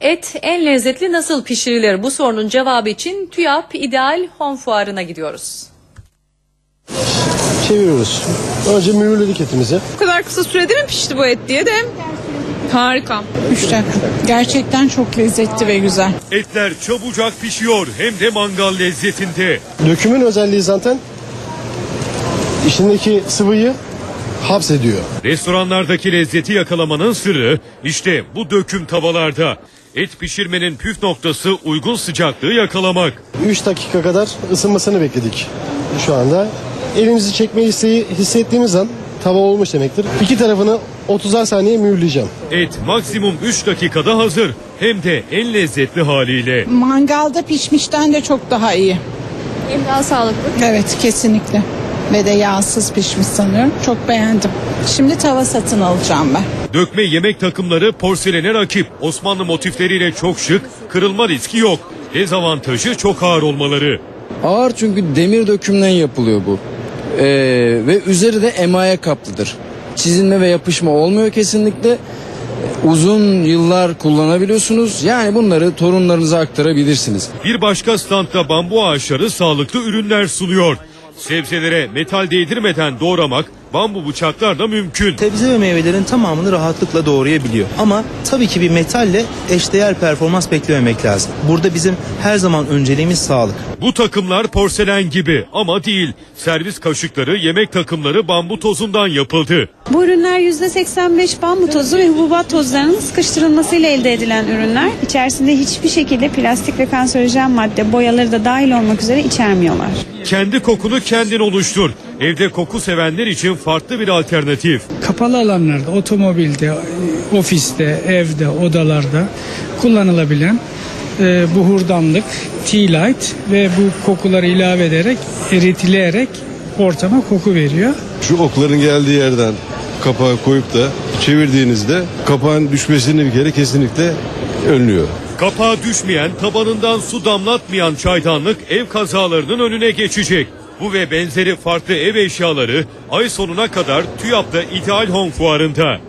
Et en lezzetli nasıl pişirilir? Bu sorunun cevabı için TÜYAP İdeal Home Fuarı'na gidiyoruz. Çeviriyoruz. Önce mühürledik etimizi. Bu kadar kısa sürede mi pişti bu et diye de harika. 3 dakika. Gerçekten çok lezzetli ve güzel. Etler çabucak pişiyor hem de mangal lezzetinde. Dökümün özelliği zaten içindeki sıvıyı hapsediyor. Restoranlardaki lezzeti yakalamanın sırrı işte bu döküm tavalarda. Et pişirmenin püf noktası uygun sıcaklığı yakalamak. 3 dakika kadar ısınmasını bekledik şu anda. Elimizi çekme isteği hissettiğimiz an tava olmuş demektir. İki tarafını 30'ar saniye mühürleyeceğim. Et maksimum 3 dakikada hazır. Hem de en lezzetli haliyle. Mangalda pişmişten de çok daha iyi. Hem daha sağlıklı. Evet kesinlikle. Ve de yağsız pişmiş sanıyorum. Çok beğendim. Şimdi tava satın alacağım ben. Dökme yemek takımları porselene rakip. Osmanlı motifleriyle çok şık, kırılma riski yok. Dezavantajı çok ağır olmaları. Ağır çünkü demir dökümden yapılıyor bu. Ee, ve üzeri de emaye kaplıdır. Çizilme ve yapışma olmuyor kesinlikle. Uzun yıllar kullanabiliyorsunuz. Yani bunları torunlarınıza aktarabilirsiniz. Bir başka standta bambu ağaçları sağlıklı ürünler sunuyor. Sebzelere metal değdirmeden doğramak bambu bıçaklarla mümkün. Sebze ve meyvelerin tamamını rahatlıkla doğrayabiliyor. Ama tabii ki bir metalle eşdeğer performans beklememek lazım. Burada bizim her zaman önceliğimiz sağlık. Bu takımlar porselen gibi ama değil. Servis kaşıkları, yemek takımları bambu tozundan yapıldı. Bu ürünler %85 bambu tozu ve hububat tozlarının sıkıştırılmasıyla elde edilen ürünler. İçerisinde hiçbir şekilde plastik ve kanserojen madde boyaları da dahil olmak üzere içermiyorlar. Kendi kokunu kendin oluştur. Evde koku sevenler için farklı bir alternatif. kapalı alanlarda, otomobilde, ofiste, evde, odalarda kullanılabilen e, buhurdanlık, tea light ve bu kokuları ilave ederek eritileyerek ortama koku veriyor. Şu okların geldiği yerden kapağı koyup da çevirdiğinizde kapağın düşmesini bir kere kesinlikle önlüyor. Kapağı düşmeyen, tabanından su damlatmayan çaydanlık ev kazalarının önüne geçecek. Bu ve benzeri farklı ev eşyaları ay sonuna kadar TÜYAP'ta İdeal Home Fuarı'nda.